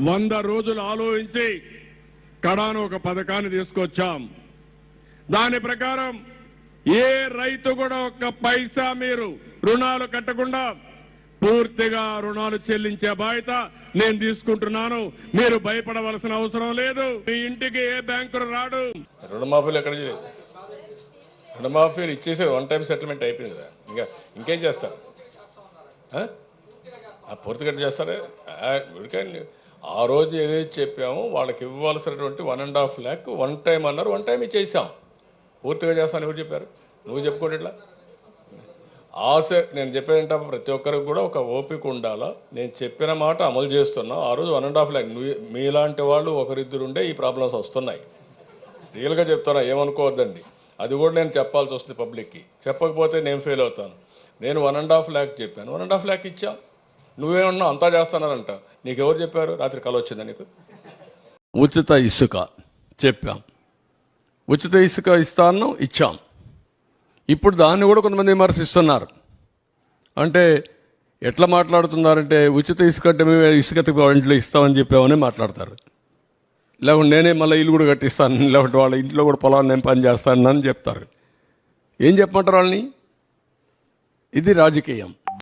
వంద రోజులు ఆలోచించి కడాను ఒక పథకాన్ని తీసుకొచ్చాం. దాని ప్రకారం ఏ రైతు కూడా ఒక్క పైసా మీరు రుణాలు కట్టకుండా పూర్తిగా రుణాలు చెల్లించే బాధ్యత నేను తీసుకుంటున్నాను. మీరు భయపడవలసిన అవసరం లేదు. మీ ఇంటికి ఏ బ్యాంకులు రాడు. రుణమాఫీలు ఎక్కడ చేయలేదు. రుణమాఫీలు ఇచ్చేసి వన్ టైం సెటిల్మెంట్ అయిపోయింది కదా ఇంకా ఇంకేం చేస్తారు? ఆ? ఆ పూర్తి కట్ చేస్తారే? ఉడికండి ఆ రోజు ఏదైతే చెప్పామో వాళ్ళకి ఇవ్వాల్సినటువంటి one and half lakh one time అన్నారు వన్ టైం ఇచ్చేసాం పూర్తిగా చేస్తాను ఎవరు చెప్పారు? నువ్వు చెప్పుకోండి ఇట్లా. ఆశ నేను చెప్పేదంటే ప్రతి ఒక్కరికి కూడా ఒక ఓపిక ఉండాలా? నేను చెప్పిన మాట అమలు చేస్తున్నా. ఆ రోజు వన్ అండ్ హాఫ్ ల్యాక్ నువ్వు మీలాంటి వాళ్ళు ఒకరిద్దరు ఉండే ఈ ప్రాబ్లమ్స్ వస్తున్నాయి. రియల్గా చెప్తారా ఏమనుకోవద్దండి. అది కూడా నేను చెప్పాల్సి వస్తుంది పబ్లిక్కి చెప్పకపోతే నేను ఫెయిల్ అవుతాను. నేను వన్ అండ్ హాఫ్ ల్యాక్ చెప్పాను. వన్ అండ్ హాఫ్ ల్యాక్ ఇచ్చా. నువ్వేమన్నా అంతా చేస్తున్నారంట. నీకు ఎవరు చెప్పారు? రాత్రి కల వచ్చిందా నీకు? ఉచిత ఇసుక చెప్పాం. ఉచిత ఇసుక ఇస్తాను ఇచ్చాం. ఇప్పుడు దాన్ని కూడా కొంతమంది విమర్శిస్తున్నారు. అంటే ఎట్లా మాట్లాడుతున్నారంటే ఉచిత ఇసుక అంటే మేము ఇసుక ఇంట్లో ఇస్తామని చెప్పామని మాట్లాడతారు. లేకుంటే నేనే మళ్ళీ ఇల్లు కూడా కట్టిస్తాను లేకుంటే వాళ్ళ ఇంట్లో కూడా పొలాన్ని నేను పని చేస్తాను అని చెప్తారు. ఏం చెప్పమంటారు వాళ్ళని? ఇది రాజకీయం.